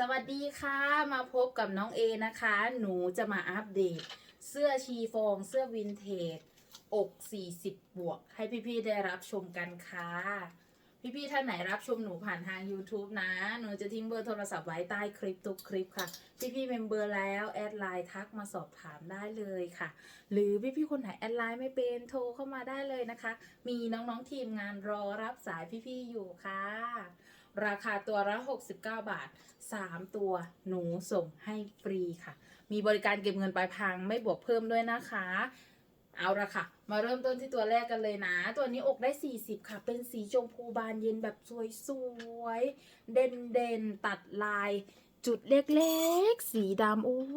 สวัสดีค่ะมาพบกับน้องเอนะคะ หนูจะมาอัปเดต เสื้อชีฟอง เสื้อวินเทจอก 40 บวก ให้พี่ๆได้รับชมกันค่ะ พี่ๆท่านไหนรับชมหนูผ่านทาง YouTube นะ หนูจะทิ้งเบอร์โทรศัพท์ไว้ใต้คลิปทุกคลิปค่ะ พี่ๆเมมเบอร์แล้ว แอดไลน์ทักมาสอบถามได้เลยค่ะ หรือพี่ๆคนไหนแอดไลน์ไม่เป็นโทรเข้ามาได้เลยนะคะ มีน้องๆทีมงานรอรับสายพี่ๆอยู่ค่ะ ราคาตัวละ69 บาท 3 ตัวหนูส่งให้ฟรีค่ะ มีบริการเก็บเงินปลายทางไม่บวกเพิ่มด้วยนะคะ เอาละค่ะ มาเริ่มต้นที่ตัวแรกกันเลยนะ ตัวนี้อกได้ 40 ค่ะ เป็นสีชมพูบานเย็นแบบสวยๆ เด่นๆ ตัดลาย จุดเล็กๆ สีดำโอ้โห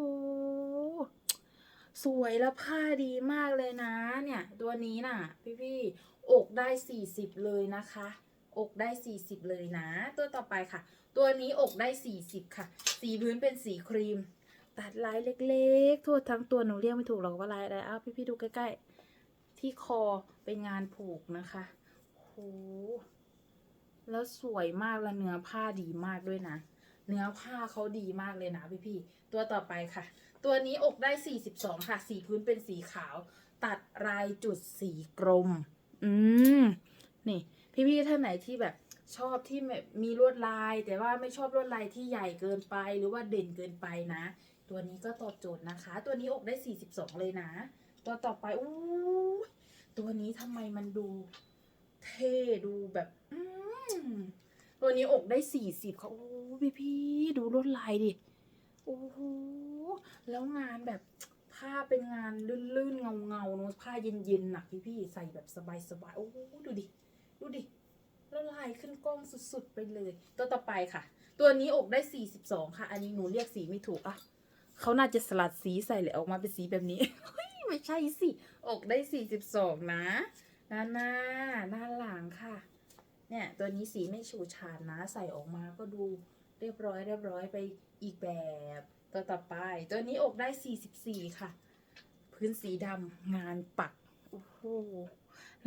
สวยและผ้าดีมากเลยนะ เนี่ย ตัวนี้น่ะ พี่ๆ อกได้ 40 เลยนะคะ อกได้ 40 เลยนะ ตัวต่อไปค่ะ ตัวนี้อกได้ 40 ค่ะ สีพื้นเป็นสีครีม ตัดลายเล็กๆ ทั่วทั้งตัวหนูเรียกไม่ถูกหรอกว่าลายอะไรอ้าวพี่ๆดูใกล้ๆ ที่คอเป็นงานผูกนะคะโหแล้วสวยมากและเนื้อผ้าดีมากด้วยนะ เนื้อผ้าเขาดีมากเลยนะพี่ๆตัวต่อไปค่ะ ตัวนี้อกได้ 42 ค่ะ สีพื้นเป็นสีขาว ตัดลายจุดสีกลม อืม นี่ พี่ๆท่านไหนที่แบบชอบที่แบบมีลวดลาย แต่ว่าไม่ชอบลวดลายที่ใหญ่เกินไปหรือว่าเด่นเกินไปนะ ตัวนี้ก็ตอบโจทย์นะคะ ตัวนี้อกได้ 42 เลยนะ ตัวต่อไปอู้ตัวนี้ทำไมมันดูเท่ดูแบบอืมตัวนี้อกได้ 40ค่ะโอ้พี่พี่ดูลวดลายดิโอ้โหแล้วงานแบบผ้าเป็นงานลื่นๆเงาๆเนอะผ้าเย็นๆหนักพี่ๆใส่แบบสบายๆโอ้ดูดิ ดูดิแล้วลายขึ้นกล้องสุดๆไปเลย ตัวต่อไปค่ะ ตัวนี้อกได้ 42 ค่ะ อันนี้หนูเรียกสีไม่ถูกอะเขาน่าจะสลัดสีใส่เลยออกมาเป็นสีแบบนี้ ไม่ใช่สิ อกได้ 42 นะหน้าหน้าหน้าหลังค่ะ เนี่ย ตัวนี้สีไม่ฉูดฉาดนะ ใส่ออกมาก็ดูเรียบร้อยเรียบร้อยไปอีกแบบตัวต่อไป ตัวนี้อกได้ 44 ค่ะ พื้นสีดำงานปัก โอ้โห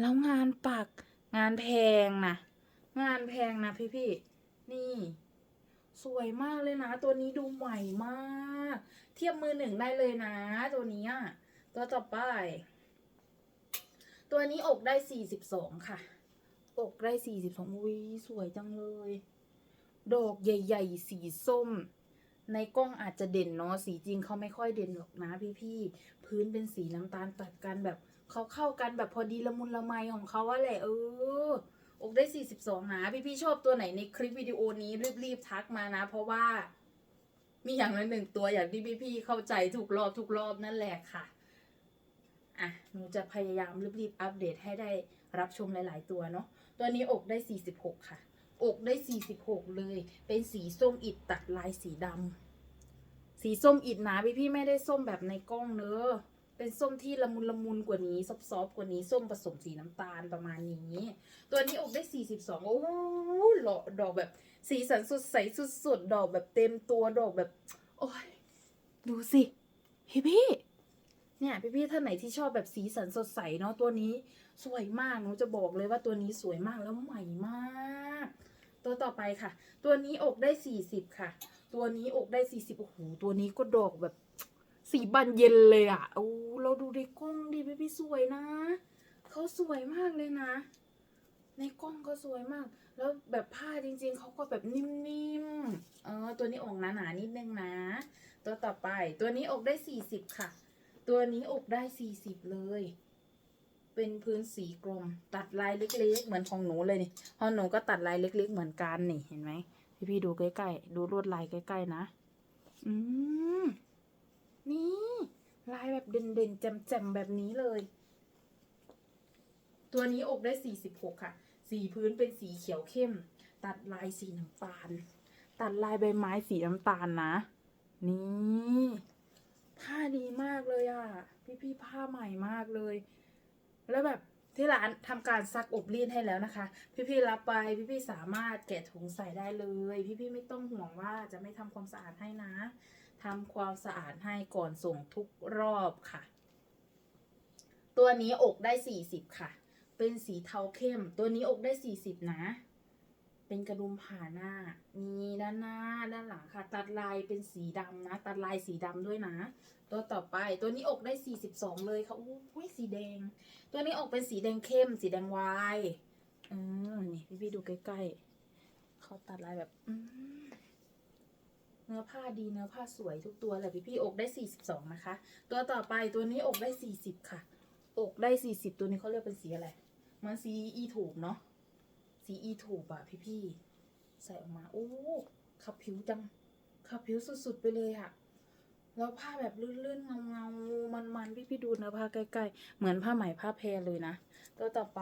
แล้วงานปัก งานแพงนะงานแพงนะพี่พี่นี่ สวยมากเลยนะ ตัวนี้ดูใหม่มาก เทียบมือหนึ่งได้เลยนะ ตัวนี้อะตัวต่อไป ตัวนี้อกได้สี่สิบสองค่ะ อกได้สี่สิบสองอุ้ยสวยจังเลย ดอกใหญ่ ๆ สีส้มในกล้องอาจจะเด่นเนาะสีจริงเขาไม่ค่อยเด่นหรอกนะพี่ๆพื้นเป็นสีน้ำตาลตัดกันแบบ เขาเข้ากันแบบพอดีละมุนละไมของเขาอะแหละเอออกได้ 42 นะ พี่ๆชอบตัวไหนในคลิปวิดีโอนี้รีบๆทักมานะ เพราะว่า มีอย่างละหนึ่งตัวอย่างที่พี่ๆเข้าใจถูกรอบทุกรอบนั่นแหละค่ะ อะ หนูจะพยายามรีบๆอัปเดตให้ได้รับชมหลาย ๆ ตัวเนาะ ตัวนี้อกได้ 46 ค่ะ อกได้ 46 เลย เป็นสีส้มอิดตัดลายสีดำ สีส้มอิดนะพี่ๆไม่ได้ส้มแบบในกล้องเนอะ เป็นส้มที่ละมุนละมุนกว่านี้ ซอฟๆกว่านี้ ส้มผสมสีน้ำตาลประมาณนี้ ตัวนี้อกได้ 42 โอ้โหหล่อดอกแบบ สีสันสดใสสุดๆ ดอกแบบเต็มตัวดอกแบบ โอ้ย ดูสิ พี่พี่เนี่ยพี่พี่ท่านไหนที่ชอบแบบสีสันสดใสเนาะตัวนี้สวยมากหนูจะบอกเลยว่าตัวนี้สวยมากแล้วใหม่มาก ตัวต่อไปค่ะ ตัวนี้อกได้ 40 ค่ะ ตัวนี้อกได้ 40โอ้โหตัวนี้ก็ดอกแบบ สีบานเย็นเลยอะโอ้เราดูในกล้องดิพี่พี่สวยนะเขาสวยมากเลยนะ ในกล้องก็สวยมาก แล้วแบบผ้าจริง ๆเขาก็แบบนิ่มๆเออตัวนี้อกหนาๆนิดนึงนะ ตัวต่อไป ตัวนี้อกได้40ค่ะ ตัวนี้อกได้40เลยเป็นพื้นสีกลมตัดลายเล็ก ๆ เหมือนของหนูเลยนี่ของหนูก็ตัดลายเล็ก ๆ เหมือนกันนี่เห็นไหมพี่ๆดูใกล้ๆดูลวดลายใกล้ๆนะ อืม นี่ลายแบบเด่นๆแจ่มๆแบบนี้เลย ตัวนี้อกได้46ค่ะ สีพื้นเป็นสีเขียวเข้ม ตัดลายสีน้ำตาล ตัดลายใบไม้สีน้ำตาลนะ นี่ผ้าดีมากเลยอะ พี่ๆผ้าใหม่มากเลย แล้วแบบที่ร้านทำการซักอบรีดให้แล้วนะคะ พี่ๆรับไปพี่ๆสามารถแกะถุงใส่ได้เลย พี่ๆไม่ต้องห่วงว่าจะไม่ทำความสะอาดให้นะ ทำความสะอาดให้ก่อนส่งทุกรอบค่ะ ตัวนี้อกได้ 40 ค่ะ เป็นสีเทาเข้ม ตัวนี้อกได้ 40 นะ เป็นกระดุมผ่าหน้า มีด้านหน้าด้านหลังค่ะ ตัดลายเป็นสีดำนะ ตัดลายสีดำด้วยนะ ตัวต่อไปตัวนี้อกได้ 42 เลยค่ะอู้ยสีแดง ตัวนี้อกเป็นสีแดงเข้ม สีแดงวายเออนี่พี่พี่ดูใกล้ๆเขาตัดลายแบบอืม นื้อผ้าดีเนื้อผ้าสวยทุกตัวเลยพี่พี่อกได้ 42 นะคะ ตัวต่อไปตัวนี้อกได้ 40 ค่ะ อกได้ 40 ตัวนี้เขาเรียกเป็นสีอะไรเหมันสีอีถูบเนาะสีอีถูบอะพี่พี่ใส่ออกมาโอ้ขับผิวจังขับผิวสุดๆไปเลยอะแล้วผ้าแบบลื่นๆเงาๆมันๆพี่พี่ดูเนื้อผ้าใกล้ๆ เหมือนผ้าไหมผ้าแพรเลยนะ ตัวต่อไป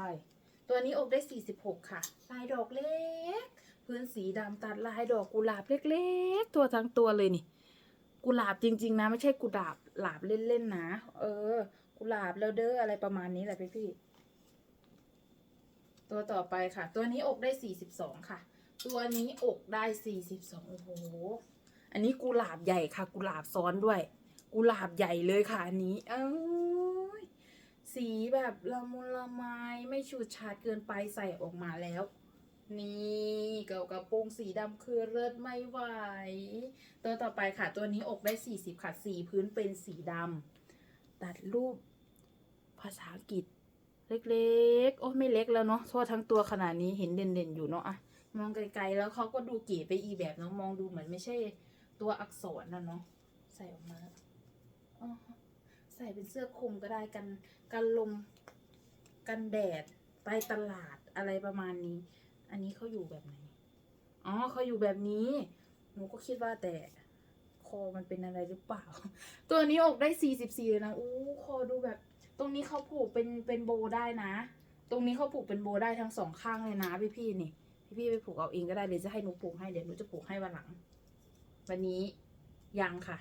ตัวนี้อกได้ 46 ค่ะลายดอกเล็ก พื้นสีดำตัดลายดอกกุหลาบเล็ก ๆ ตัวทั้งตัวเลยนี่ กุหลาบจริง ๆ นะ ไม่ใช่กุหลาบหลาบเล่นๆนะเออ กุหลาบแล้วเด้ออะไรประมาณนี้แหละพี่พี่ๆตัวต่อไปค่ะ ตัวนี้อกได้42ค่ะ ตัวนี้อกได้42โอ้โหอันนี้กุหลาบใหญ่ค่ะ กุหลาบซ้อนด้วย กุหลาบใหญ่เลยค่ะอันนี้ เอ้ยสีแบบละมุนละไมไม่ฉูดฉาดเกินไปใส่ออกมาแล้ว นี่เกับกระโปรงสีดำคือเลิศไม่ไหว ตัวต่อไปค่ะ ตัวนี้อกได้ 40 ค่ะสีพื้นเป็นสีดำตัดรูปภาษาอังกฤษ เล็กๆ โอ้ไม่เล็กแล้วเนาะเพราะทั้งตัวขนาดนี้เห็นเด่นๆ อยู่เนาะอะมองไกลๆ แล้วเขาก็ดูเก๋ไปอีแบบเนาะมองดูเหมือนไม่ใช่ตัวอักษรนะเนาะใส่ออกมาใส่เป็นเสื้อคลุมก็ได้กันกันลมกันแดดไปตลาดอะไรประมาณนี้ อันนี้เขาอยู่แบบไหน อ๋อเขาอยู่แบบนี้ หนูก็คิดว่าแต่คอมันเป็นอะไรหรือเปล่า ตัวนี้อกได้44เลยนะอู้คอดูแบบ ตรงนี้เขาผูกเป็นเป็นโบได้นะ ตรงนี้เขาผูกเป็นโบได้ทั้งสองข้างเลยนะพี่พี่ๆนี่ พี่พี่ๆไปผูกเอาเองก็ได้หรือจะให้หนูผูกให้เดี๋ยวหนูจะผูกให้วันหลัง วันนี้ยังค่ะ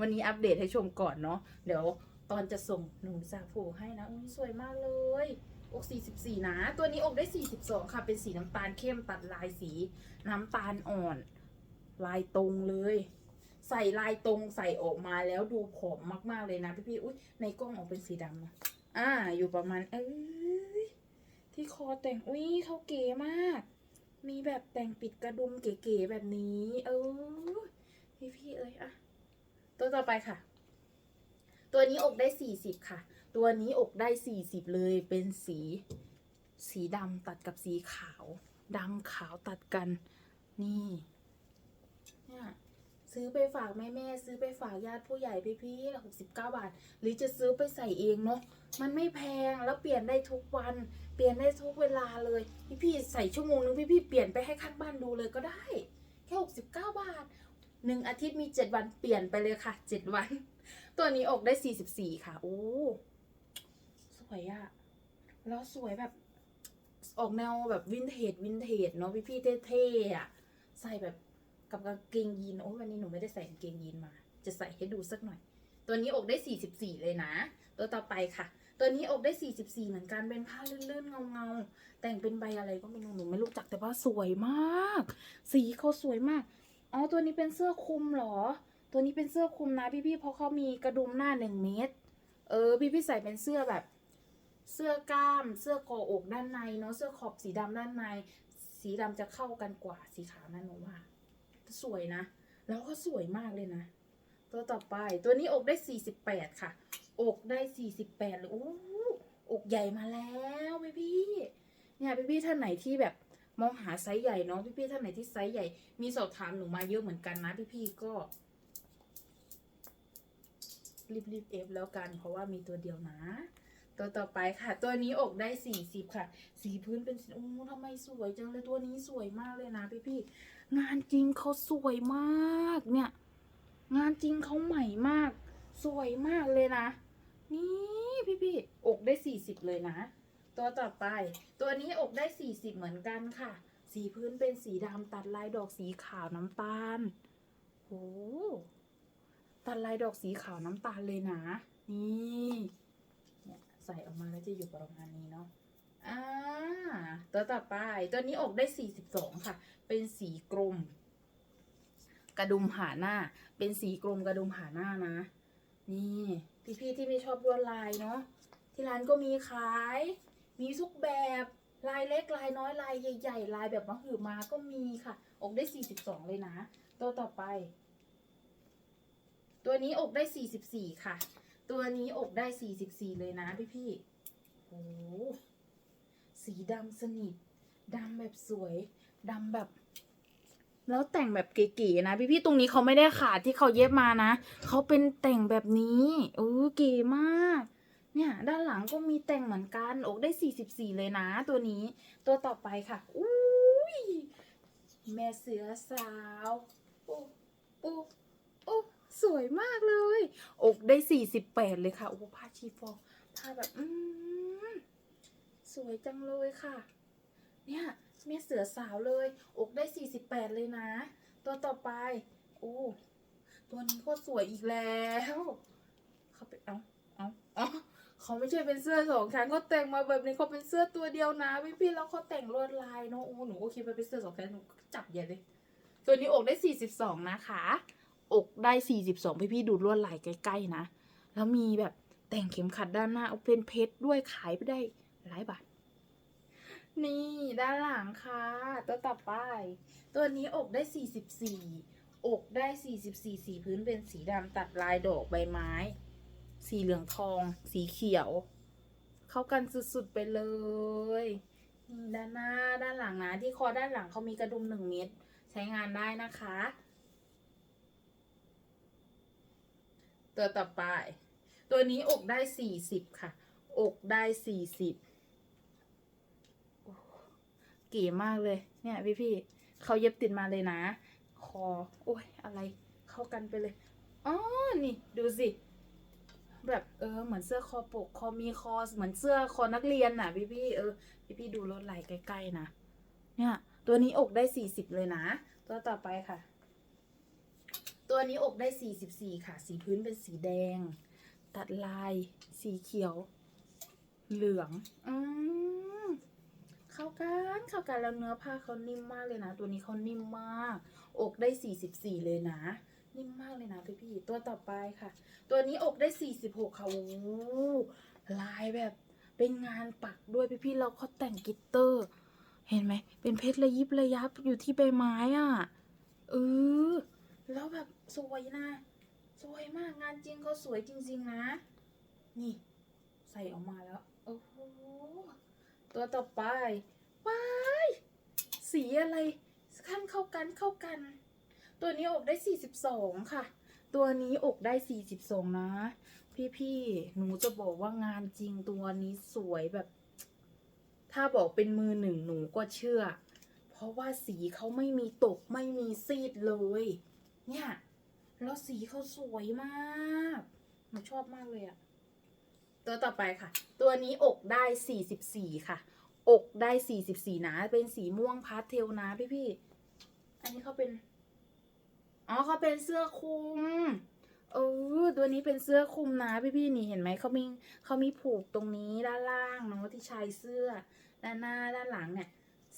วันนี้อัปเดตให้ชมก่อนเนาะเดี๋ยวตอนจะส่งหนูจะผูกให้นะอุ้ยสวยมากเลย อก44นะ ตัวนี้อกได้ 42 ค่ะ เป็นสีน้ำตาลเข้มตัดลายสีน้ำตาลอ่อน ลายตรงเลย ใส่ลายตรงใส่ออกมาแล้วดูผอมมากๆเลยนะพี่ๆอุ้ยในกล้องออกเป็นสีดำนะอ่า อยู่ประมาณ เอ้ยที่คอแต่งอุ้ยเขาเก๋มาก มีแบบแต่งปิดกระดุมเก๋ๆแบบนี้ เออพี่ๆเอ้ยอะตัวต่อไปค่ะ ตัวนี้อกได้ 40 ค่ะ ตัวนี้อกได้ 40 เลยเป็นสีสีดำตัดกับสีขาวดำขาวตัดกัน นี่เนี่ยซื้อไปฝากแม่แม่ซื้อไปฝากญาติผู้ใหญ่พี่ๆหกสิบเก้าบาท หรือจะซื้อไปใส่เองเนาะมันไม่แพงแล้วเปลี่ยนได้ทุกวัน เปลี่ยนได้ทุกเวลาเลย พี่ๆใส่ชั่วโมงนึงพี่ๆเปลี่ยนไปให้ข้างบ้านดูเลยก็ได้ แค่หกสิบเก้าบาทหนึ่งอาทิตย์มีเจ็ดวันเปลี่ยนไปเลยค่ะเจ็ดวัน ตัวนี้อกได้สี่สิบสี่ค่ะโอ้ วยอะแล้วสวยแบบ ออกแนวแบบวินเทจวินเทจเนาะพี่พี่เท่ๆอะใส่แบบกับกางเกงยีนโอ้วันนี้หนูไม่ได้ใส่กางเกงยีนมา จะใส่ให้ดูสักหน่อย ตัวนี้อกได้ 44 เลยนะ ตัวต่อไปค่ะ ตัวนี้อกได้ 44 เหมือนกันเป็นผ้าลื่นๆเงาๆแต่งเป็นใบอะไรก็ไม่รู้หนูไม่รู้จักแต่ว่าสวยมาก สีเขาสวยมากอ๋อตัวนี้เป็นเสื้อคลุมเหรอ ตัวนี้เป็นเสื้อคลุมนะพี่ๆเพราะเขามีกระดุมหน้าหนึ่งเมตร เออ พี่ๆใส่เป็นเสื้อแบบ เสื้อกล้าม เสื้อกออกด้านในเนาะ เสื้อขอบสีดำด้านใน สีดำจะเข้ากันกว่าสีขาวนะหนูว่า สวยนะ แล้วก็สวยมากเลยนะ ตัวต่อไป ตัวนี้อกได้ 48 ค่ะ อกได้ 48เลยโอ้อกใหญ่มาแล้วพี่พี่เนี่ยพี่พี่ๆท่านไหนที่แบบมองหาไซส์ใหญ่เนาะพี่พี่ๆท่านไหนที่ไซส์ใหญ่ มีสอบถามหนูมาเยอะเหมือนกันนะพี่พี่ๆก็รีบๆเอฟแล้วกันเพราะว่ามีตัวเดียวนะ ตัวต่อไปค่ะ ตัวนี้อกได้40ค่ะ สีพื้นเป็นสีโอ้ทำไมสวยจังเลยตัวนี้สวยมากเลยนะพี่พี่งานจริงเขาสวยมากเนี่ย งานจริงเขาใหม่มาก สวยมากเลยนะ นี่พี่พี่อกได้40เลยนะ ตัวต่อไป ตัวนี้อกได้40เหมือนกันค่ะ สีพื้นเป็นสีดำตัดลายดอกสีขาวน้ำตาลโหตัดลายดอกสีขาวน้ำตาลเลยนะ นี่ ส่ออกมาแล้วจะอยู่ประมาณนี้เนาะอ่าตัวต่อไป ตัวนี้อกได้ 42 ค่ะ เป็นสีกลม กระดุมหาหน้า เป็นสีกลมกระดุมหาหน้านะ นี่พี่ๆที่ไม่ชอบลวดลายเนาะที่ร้านก็มีขาย มีทุกแบบลายเล็กลายน้อยลายใหญ่ ๆ ลายแบบมะหือมาก็มีค่ะ อกได้ 42 เลยนะ ตัวต่อไป ตัวนี้อกได้สี่สิบสี่ค่ะ ตัวนี้อกได้สี่สิบสี่เลยนะพี่พี่โอ้สีดำสนิทดำแบบสวยดำแบบ แล้วแต่งแบบเก๋ๆนะ พี่พี่ๆตรงนี้เขาไม่ได้ขาดที่เขาเย็บมานะเขาเป็นแต่งแบบนี้โอ้เก๋มาก เนี่ย ด้านหลังก็มีแต่งเหมือนกันอกได้สี่สิบสี่เลยนะ ตัวนี้ ตัวต่อไปค่ะอุ้ยแม่เสือสาวโอ้โอ้โอ้ สวยมากเลย อกได้สี่สิบแปดเลยค่ะ โอ้ผ้าชีฟองผ้าแบบอืมสวยจังเลยค่ะ เนี่ยแม่เสือสาวเลย อกได้สี่สิบแปดเลยนะ ตัวต่อไป โอ้ตัวนี้ก็สวยอีกแล้วเขาไปเอาเอาเอาเขาไม่ใช่เป็นเสื้อสองชั้นเขาแต่งมาแบบนี้เขาเป็นเสื้อตัวเดียวนะพี่พี่ๆแล้วเขาแต่งลวดลายเนาะโอ้หนูก็คิดว่าเป็นเสื้อสองชั้นหนูก็จับใหญ่เลย ตัวนี้อกได้สี่สิบสองนะคะ อกได้สี่สิบสองพี่พี่ดูลวดลายใกล้ๆนะ แล้วมีแบบแต่งเข็มขัดด้านหน้าเอาเป็นเพชรด้วยขายไปได้หลายบาท นี่ด้านหลังค่ะ ตัวต่อไป ตัวนี้อกได้ 44 อกได้ 44 สีพื้นเป็นสีดำตัดลายดอกใบไม้ สีเหลืองทอง สีเขียว เข้ากันสุดๆไปเลยนี่ด้านหน้าด้านหลังนะที่คอด้านหลังเขามีกระดุมหนึ่งเม็ดใช้งานได้นะคะ ตัวต่อไป ตัวนี้อกได้40ค่ะ อกได้40เก๋มากเลย เนี่ยพี่พี่เขาเย็บติดมาเลยนะ คอ โอ้ยอะไร เข้ากันไปเลย อ๋อ นี่ดูสิ แบบเออ เหมือนเสื้อคอปก คอมีคอ เหมือนเสื้อคอนักเรียนน่ะ พี่พี่เออ พี่พี่ดูรถไหลใกล้ๆนะ เนี่ย ตัวนี้อกได้สี่สิบเลยนะ ตัวต่อไปค่ะ ตัวนี้อกได้สี่สิบสี่ค่ะ สีพื้นเป็นสีแดง ตัดลายสีเขียว เหลือง อืมเข้ากันเข้ากันแล้วเนื้อผ้าเขานิ่มมากเลยนะ ตัวนี้เขานิ่มมาก อกได้ 44 เลยนะ นิ่มมากเลยนะพี่พี่ตัวต่อไปค่ะ ตัวนี้อกได้ 46 ค่ะโอ้ลายแบบเป็นงานปักด้วยพี่พี่เราเขาแต่งกิตเตอร์ เห็นไหม เป็นเพชรระยิบระยับอยู่ที่ใบไม้อะเออ แล้วแบบสวยนะ สวยมากงานจริงเขาสวยจริง ๆ นะ นี่ ใส่ออกมาแล้ว โอ้โห ตัวต่อไปว้ายสีอะไรขั้นเข้ากันเข้ากัน ตัวนี้อกได้ 42 ค่ะ ตัวนี้อกได้ 42 นะ พี่ ๆ หนูจะบอกว่างานจริงตัวนี้สวยแบบ ถ้าบอกเป็นมือหนึ่งหนูก็เชื่อ เพราะว่าสีเขาไม่มีตกไม่มีซีดเลย เนี่ย แล้วสีเขาสวยมากหนูชอบมากเลยอะตัวต่อไปค่ะ ตัวนี้อกได้ 44 ค่ะ อกได้ 44 นะ เป็นสีม่วงพาสเทลนะพี่พี่ อันนี้เขาเป็น อ๋อเขาเป็นเสื้อคลุมเออตัวนี้เป็นเสื้อคลุมนะพี่พี่นี่เห็นไหมเขามีเขามีผูกตรงนี้ด้านล่างเนาะที่ชายเสื้อ ด้านหน้าด้านหลังเนี่ย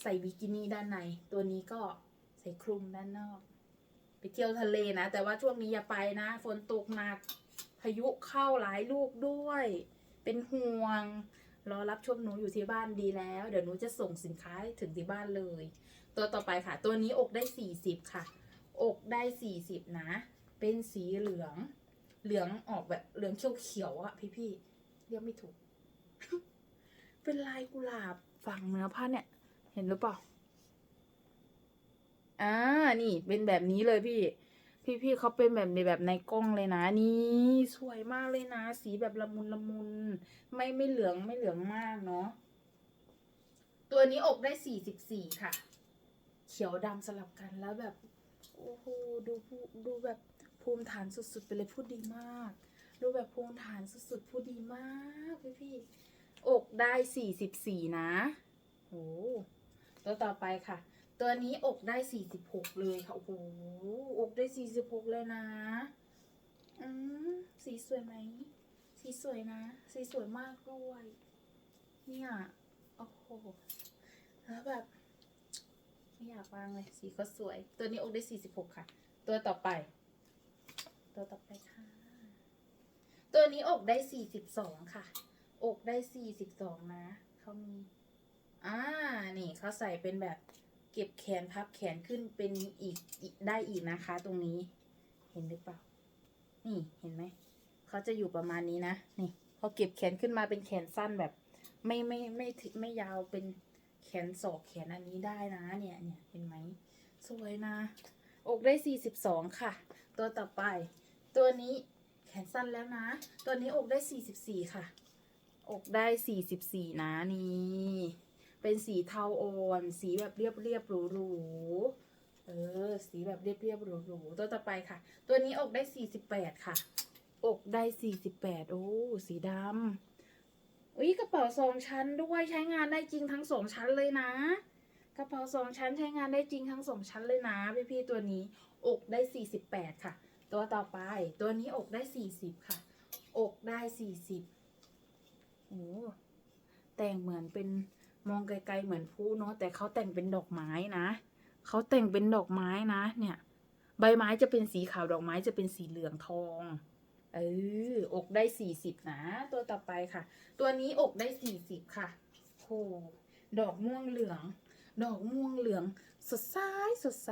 ใส่บิกินี่ด้านใน ตัวนี้ก็ใส่คลุมด้านนอก ไปเที่ยวทะเลนะ แต่ว่าช่วงนี้อย่าไปนะ ฝนตกหนัก พายุเข้าหลายลูกด้วย เป็นห่วง รอรับชมหนูอยู่ที่บ้านดีแล้ว เดี๋ยวหนูจะส่งสินค้าถึงที่บ้านเลย ตัวต่อไปค่ะ ตัวนี้อกได้ 40 ค่ะ อกได้ 40 นะ เป็นสีเหลือง เหลืองออกแบบเหลืองเขียวๆอะพี่ๆ เรียกไม่ถูก เป็นลายกุหลาบฝั่งเนื้อผ้าเนี่ย เห็นหรือเปล่า อ่า นี่เป็นแบบนี้เลยพี่ พี่พี่เขาเป็นแบบในแบบในกล้องเลยนะนี่สวยมากเลยนะ สีแบบละมุนละมุน ไม่ไม่เหลืองไม่เหลืองมากเนาะ ตัวนี้อกได้สี่สิบสี่ค่ะ เขียวดำสลับกันแล้วแบบ โอ้โหดูภูดูแบบภูมิฐานสุดๆไปเลยพูดดีมาก ดูแบบภูมิฐานสุดๆพูดดีมากพี่พี่อกได้สี่สิบสี่นะโอ้ตัวต่อไปค่ะ ตัวนี้อกได้46เลยค่ะ โอ้โห อกได้46เลยนะ อืม สีสวยไหม สีสวยนะ สีสวยมากด้วย เนี่ย โอ้โห แล้วแบบ ไม่อยากวางเลย สีก็สวย ตัวนี้อกได้46ค่ะ ตัวต่อไป ตัวต่อไปค่ะ ตัวนี้อกได้42ค่ะ อกได้42นะ เขามี อ่า นี่เขาใส่เป็นแบบ เก็บแขนพับแขนขึ้นเป็นอีกอีกได้อีกนะคะ ตรงนี้ เห็นหรือเปล่า นี่เห็นไหม เขาจะอยู่ประมาณนี้นะ นี่ พอเก็บแขนขึ้นมาเป็นแขนสั้นแบบ ไม่ไม่ไม่ไม่ยาวเป็นแขนศอกแขนอันนี้ได้นะ เนี่ยเนี่ยเห็นไหม สวยนะ อกได้สี่สิบสองค่ะ ตัวต่อไป ตัวนี้แขนสั้นแล้วนะ ตัวนี้อกได้สี่สิบสี่ค่ะ อกได้สี่สิบสี่นะนี่ เป็นสีเทาอ่อนสีแบบเรียบเรียบหรูหรูๆเออ สีแบบเรียบเรียบหรูหรูๆตัวต่อไปค่ะ ตัวนี้อกได้สี่สิบแปดค่ะ อกได้สี่สิบแปดโอ้สีดำอุ้ยกระเป๋าสองชั้นด้วยใช้งานได้จริงทั้งสองชั้นเลยนะ กระเป๋าสองชั้นใช้งานได้จริงทั้งสองชั้นเลยนะพี่พี่ๆตัวนี้ อกได้สี่สิบแปดค่ะ ตัวต่อไป ตัวนี้อกได้สี่สิบค่ะ อกได้สี่สิบโอ้แต่งเหมือนเป็น มองไกลๆเหมือนผู้เนาะแต่เขาแต่งเป็นดอกไม้นะเขาแต่งเป็นดอกไม้นะเนี่ย ใบไม้จะเป็นสีขาวดอกไม้จะเป็นสีเหลืองทองเอออกได้สี่สิบนะ ตัวต่อไปค่ะ ตัวนี้อกได้สี่สิบค่ะโหดอกม่วงเหลือง ดอกม่วงเหลือง สดใสสดใส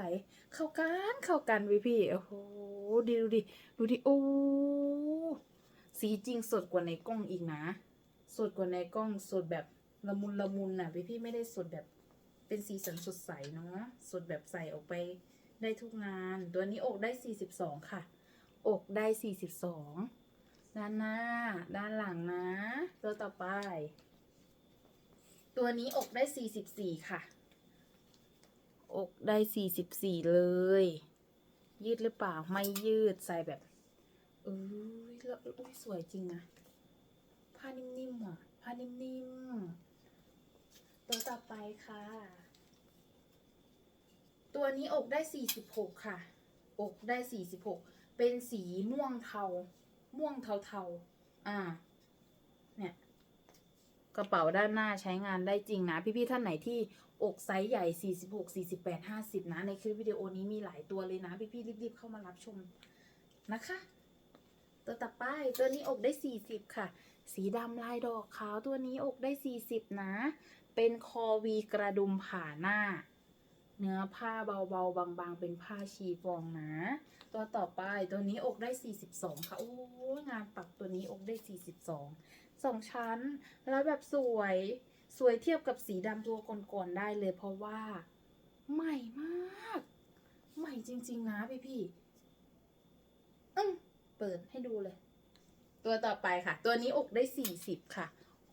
เข้ากันเข้ากันวิพี่โอ้โหดีดูดิดูดิโอ้สีจริงสดกว่าในกล้องอีกนะ สดกว่าในกล้องสดแบบ ละมุนละมุนน่ะพี่พี่ไม่ได้สดแบบเป็นสีสันสดใสเนาะสดแบบใส่ออกไปได้ทุกงาน ตัวนี้อกได้สี่สิบสองค่ะ อกได้สี่สิบสองด้านหน้า ด้านหลังนะ ตัวต่อไป ตัวนี้อกได้สี่สิบสี่ค่ะ อกได้สี่สิบสี่เลย ยืดหรือเปล่า ไม่ยืด ใส่แบบเอ้ยแล้วอุ้ยสวยจริงนะผ้านิ่มๆอะผ้านิ่มๆ ตัวต่อไปค่ะ ตัวนี้อกได้สี่สิบหกค่ะ อกได้สี่สิบหกเป็นสีม่วงเทา ม่วงเทาๆ อ่า เนี่ย กระเป๋าด้านหน้าใช้งานได้จริงนะ พี่ๆท่านไหนที่อกไซส์ใหญ่ 46 48 50 นะ ในคลิปวิดีโอนี้มีหลายตัวเลยนะ พี่ๆรีบๆเข้ามารับชมนะคะตัวต่อไปตัวนี้อกได้ 40 ค่ะ สีดำลายดอกขาวตัวนี้อกได้ 40 นะ เป็นคอวีกระดุมผ่าหน้า เนื้อผ้าเบาๆ บางๆ เป็นผ้าชีฟองนะ ตัวต่อไปตัวนี้อกได้ 42 ค่ะ โอ้งานปักตัวนี้อกได้ 42 สองชั้น แล้วแบบสวยสวยเทียบกับสีดำตัวก่อนๆได้เลยเพราะว่า ใหม่มาก ใหม่จริง ๆ นะพี่พี่อืมเปิดให้ดูเลย ตัวต่อไปค่ะ ตัวนี้อกได้ 40 ค่ะ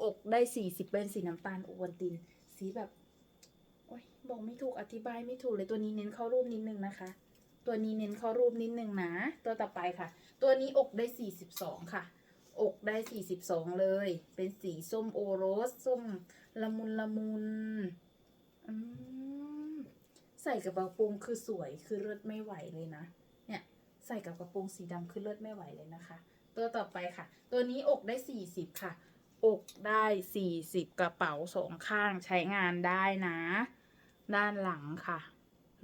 อกได้40เป็นสีน้ำตาลโอวัลติน สีแบบโอ้ยบอกไม่ถูกอธิบายไม่ถูกเลยตัวนี้เน้นเข้ารูปนิดนึงนะคะ ตัวนี้เน้นเข้ารูปนิดนึงนะ ตัวต่อไปค่ะ ตัวนี้อกได้42ค่ะ อกได้42เลย เป็นสีส้มโอโรสส้มละมุนละมุนอืมใส่กับกระโปรงคือสวยคือเลิศไม่ไหวเลยนะ เนี่ยใส่กับกระโปรงสีดำคือเลิศไม่ไหวเลยนะคะ ตัวต่อไปค่ะ ตัวนี้อกได้40ค่ะ อกได้ 40 กระเป๋าสองข้างใช้งานได้นะ ด้านหลังค่ะ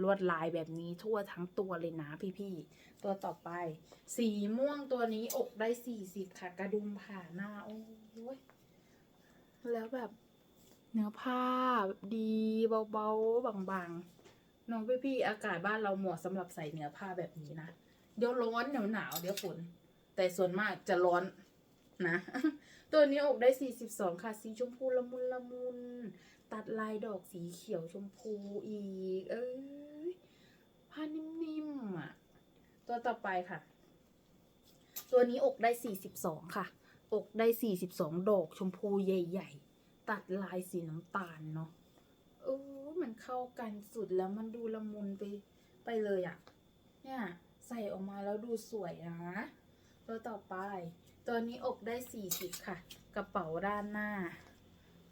ลวดลายแบบนี้ทั่วทั้งตัวเลยนะพี่ๆ ตัวต่อไป สีม่วงตัวนี้อกได้ 40 ค่ะ กระดุมผ่าหน้า โอ้ยแล้วแบบเนื้อผ้าดีเบาๆ บางๆ น้องพี่ๆ อากาศบ้านเราเหมาะสำหรับใส่เนื้อผ้าแบบนี้นะ เดี๋ยวร้อนเดี๋ยวหนาวเดี๋ยวฝนแต่ส่วนมากจะร้อนนะ ตัวนี้อกได้ 42 ค่ะ สีชมพูละมุนละมุน ตัดลายดอกสีเขียวชมพูอีก เอ้ยผ้านิ่มๆอะ ตัวต่อไปค่ะ ตัวนี้อกได้ 42 ค่ะ อกได้ 42 ดอกชมพูใหญ่ๆ ตัดลายสีน้ำตาลเนาะโอ้มันเข้ากันสุดแล้วมันดูละมุนไปไปเลยอะ่ะ เนี่ย ใส่ออกมาแล้วดูสวยนะ ตัวต่อไป ตัวนี้อกได้ 40 ค่ะ กระเป๋าด้านหน้า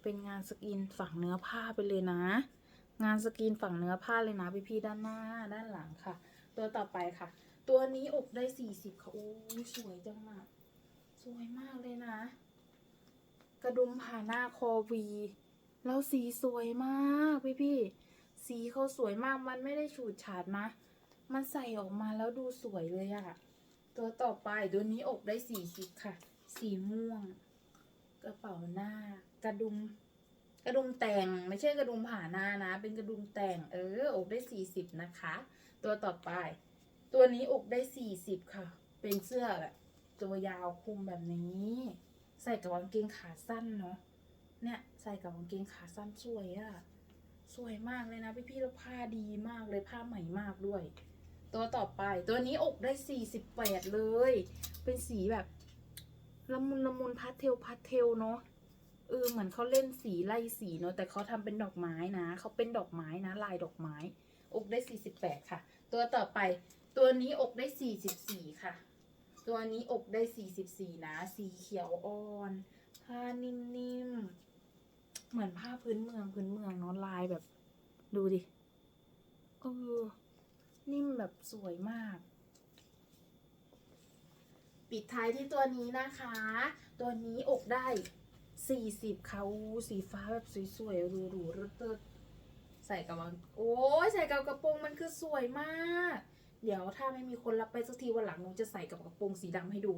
เป็นงานสกรีนฝั่งเนื้อผ้าไปเลยนะ งานสกรีนฝั่งเนื้อผ้าเลยนะพี่ๆด้านหน้าด้านหลังค่ะ ตัวต่อไปค่ะ ตัวนี้อกได้ 40 ค่ะโอ้สวยจังอะสวยมากเลยนะ กระดุมผ่าหน้าคอวี แล้วสีสวยมากพี่พี่ๆสีเขาสวยมากมันไม่ได้ฉูดฉาดนะ มันใส่ออกมาแล้วดูสวยเลยอะ ตัวต่อไปตัวนี้อกได้40ค่ะ สีม่วง กระเป๋าหน้า กระดุม กระดุมแต่งไม่ใช่กระดุมผ่าหน้านะ เป็นกระดุมแต่ง เอออกได้สี่สิบนะคะ ตัวต่อไป ตัวนี้อกได้สี่สิบค่ะ เป็นเสื้อแบบตัวยาวคลุมแบบนี้ ใส่กับกางเกงขาสั้นเนาะเนี่ยใส่กับกางเกงขาสั้นสวยอะสวยมากเลยนะพี่พี่ๆแล้วผ้าดีมากเลยผ้าใหม่มากด้วย ตัวต่อไปตัวนี้อกได้สี่สิบแปดเลย เป็นสีแบบละมุนละมุนพาสเทลพาสเทลเนาะเออเหมือนเขาเล่นสีไล่สีเนาะแต่เขาทำเป็นดอกไม้นะเขาเป็นดอกไม้นะ ลายดอกไม้ อกได้สี่สิบแปดค่ะ ตัวต่อไป ตัวนี้อกได้สี่สิบสี่ค่ะ ตัวนี้อกได้สี่สิบสี่นะ สีเขียวอ่อนผ้านิ่มๆเหมือนผ้าพื้นเมืองพื้นเมืองเนาะลายแบบ ดูดิเออ นิ่มแบบสวยมาก ปิดท้ายที่ตัวนี้นะคะ ตัวนี้อกได้ 40ค่ะอู้สีฟ้าแบบสวยๆหรูๆเริดๆใส่กับมันโอ้ยใส่กับกระโปรงมันคือสวยมาก เดี๋ยวถ้าไม่มีคนรับไปสักทีวันหลังหนูจะใส่กับกระโปรงสีดำให้ดู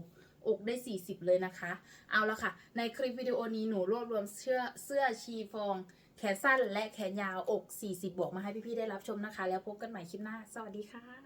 อกได้ 40 เลยนะคะ เอาละค่ะ ในคลิปวิดีโอนี้หนูรวบรวมเสื้อเสื้อชีฟอง แขนสั้นและแขนยาวอก 40 บวกมาให้พี่ๆได้รับชมนะคะ แล้วพบกันใหม่คลิปหน้า สวัสดีค่ะ